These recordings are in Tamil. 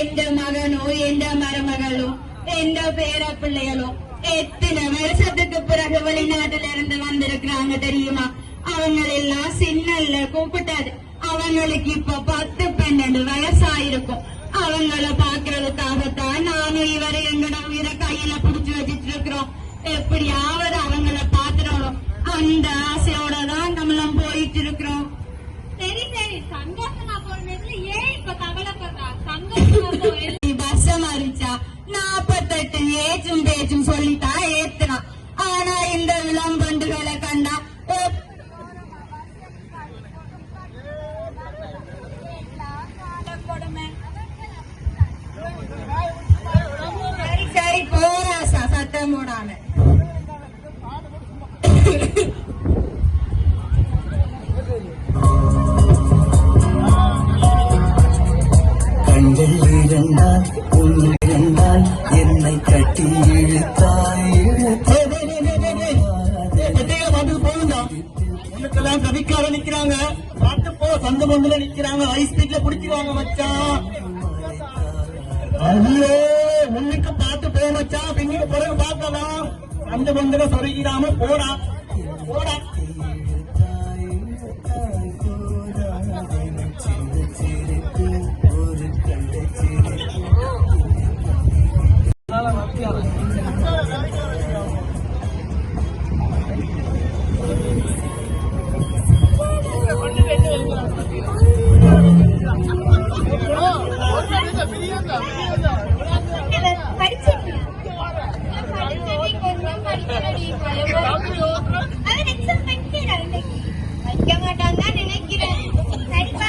എന്റെ മകനോ എന്റെ മരുമകളോ എന്റെ പേര പിள்ளைகளோ எத்தனை வருஷத்துக்கு பிறகு வெளிநாட்டில இருந்து வந்திருக்கிறாங்க தெரியுமா அவங்க எல்லாம் சின்னல்ல கூப்பிட்டாரு. அவங்களுக்கு இப்ப பத்து பன்னெண்டு வயசாயிருக்கும். அவங்கள பாக்குறதுக்காகத்தான் நானும் இவரை எங்கட உயிரை கையில புடிச்சு வச்சிட்டு இருக்கிறோம் எப்படியாவது அவங்கள பாத்துறோம் அந்த ஆசையோட தான் நம்மளும் போயிட்டு இருக்கிறோம் சரி சரி. சந்தோஷமா நேரத்துல ஏன் இப்ப கவலைப்படுறா? சந்தோஷமா மாறிச்சா? நாப்பத்தெட்டு ஏச்சும் பேச்சும் சொல்லித்தான் ஏத்துறான் ஆனா இந்த விளம்பண்டுகளை உனக்கெல்லாம் கவிக்காக நிக்கிறாங்க. பார்த்து போ சொந்த பந்துல நிக்கிறாங்க. ஹை ஸ்பீட்ல புடிச்சிருவாங்க மச்சான் ஐயோ முன்னுக்கு பார்த்து போ மச்சான் பின்னுக்கு பிறகு பார்க்கலாம். அந்த பந்துல சொருகிடாம போடா. போடா. வைக்க மாட்டாங்க நினைக்கிறேன் சரிப்பா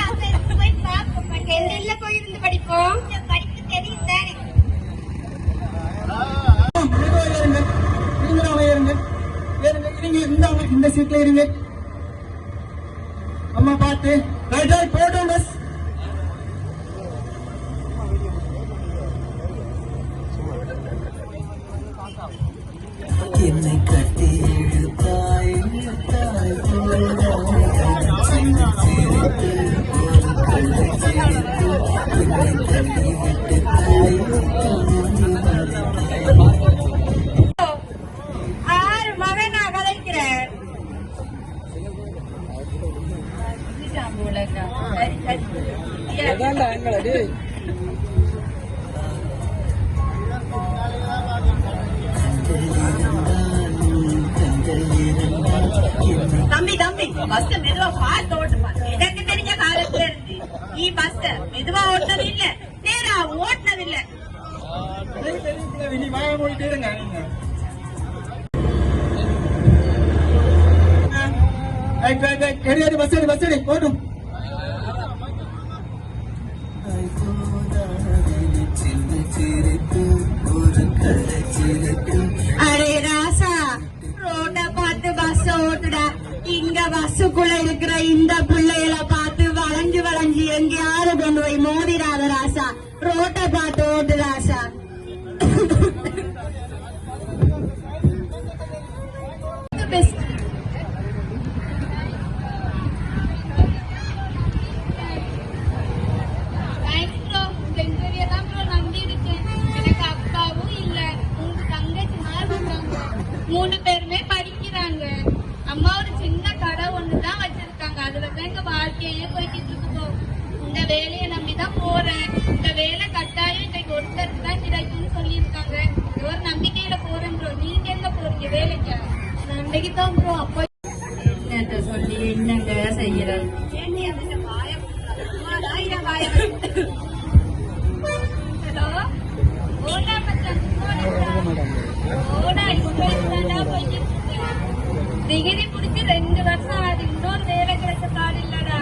போய் பாப்போம் டெல்லியில போயிருந்து படிப்போம் படிப்பு தெரியும் தானே இந்த இந்த சீட்ல இருங்க அம்மா பார்த்து. ரைட் ரைட் போட்டோம் பஸ் என்னை தம்பி தம்பி பஸ் மெதுவா பார்த்து ஓட்டுப்பா எனக்கு தெரிஞ்ச காலத்துல இருந்து நீ பஸ் மெதுவா ஓட்டது இல்ல நேரா ஓட்டுனது இல்ல இனி வாய மூடிட்டு இருங்க கிடையாது பஸ் அடி பஸ் அடி போட்டும் அடே ராசா ரோட பார்த்து பஸ் ஓட்டுடா. இங்க பஸ்ஸுக்குள்ள இருக்கிற இந்த பிள்ளைகளை பார்த்து வளைஞ்சு வளைஞ்சு எங்கேயாவது கொண்டு போய் மோதிராத ராசா. ரோட்டை பார்த்து ஓட்டு ராசா. வச்சிருக்காங்க அதுல தான் எங்க வாழ்க்கையே போய்கிட்டு இருக்கு bro. இந்த வேலையை நம்பி தான் போறேன். இந்த வேலை கட்டாயம் இன்னைக்கு ஒருத்தருக்கு தான் கிடைக்கும்னு சொல்லியிருக்காங்க. ஒரு நம்பிக்கையில போறேன் ப்ரோ நீங்க எங்க போறீங்க வேலைக்கு? நம்பிக்கை தான் ப்ரோ அப்பா சொல்லி என்னங்க ஏண்டி அந்த வாயம் வாயம் ஹலோ ஓடா மச்சான் ஓடா இப்போ போய்கிட்டு இருக்கேன் டிகிரி முடிச்சு ரெண்டு வருஷம் ஆகுது இன்னொரு வேலை கிடைச்ச காடு இல்லடா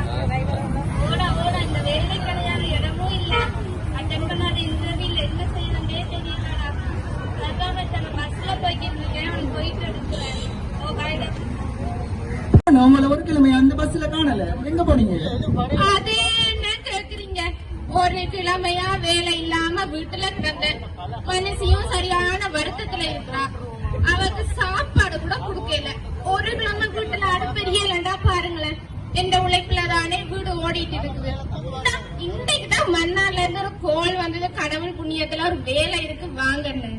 ஓடா ஓடா இந்த வேலை கிடையாது இடமும் இல்ல அட்டன் பண்ணாத இன்டர்வியூல என்ன செய்யணும்னே தெரியலடா அதான் மச்சான் பஸ்ல போய்கிட்டு இருக்கேன் அவனுக்கு போயிட்டு எடுக்கிறேன் ஓ பாய்டா உங்களை ஒரு கிழமை அந்த பஸ்ல காணல. எங்க போனீங்க? அது என்ன கேக்குறீங்க. ஒரு கிழமையா வேலை இல்லாம வீட்டுல கிடந்த மனசியும் சரியான வருத்தத்துல இருக்கிறா. அவருக்கு சாப்பாடு கூட குடுக்கல. ஒரு கிழமை வீட்டுல அடுப்பெரியலண்டா பாருங்களேன். எந்த உழைப்புல தானே வீடு ஓடிட்டு இருக்குது. இன்னைக்குதான் தான் மன்னார்ல இருந்து ஒரு கோல் வந்தது. கடவுள் புண்ணியத்துல ஒரு வேலை இருக்கு வாங்கன்னு.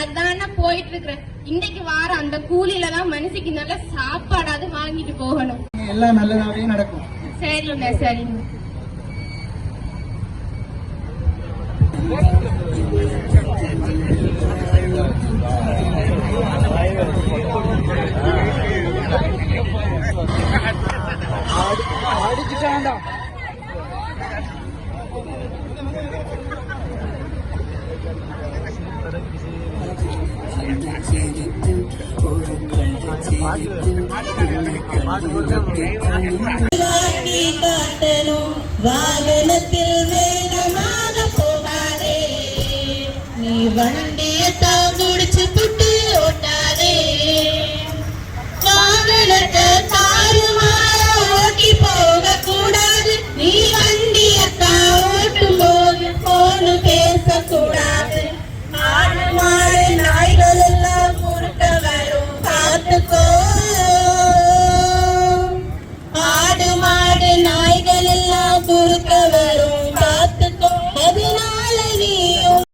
அதான் போயிட்டு இருக்கிறேன். இன்னைக்கு வார அந்த கூலியில தான் மனுஷிக்கு நல்ல சாப்பாடாவது வாங்கிட்டு போகணும். எல்லாம் நல்லதாவே நடக்கும். சரிண்ணே சரிண்ணே வாகனத்தில் வேகமாக போகாதே நீ வண்டியை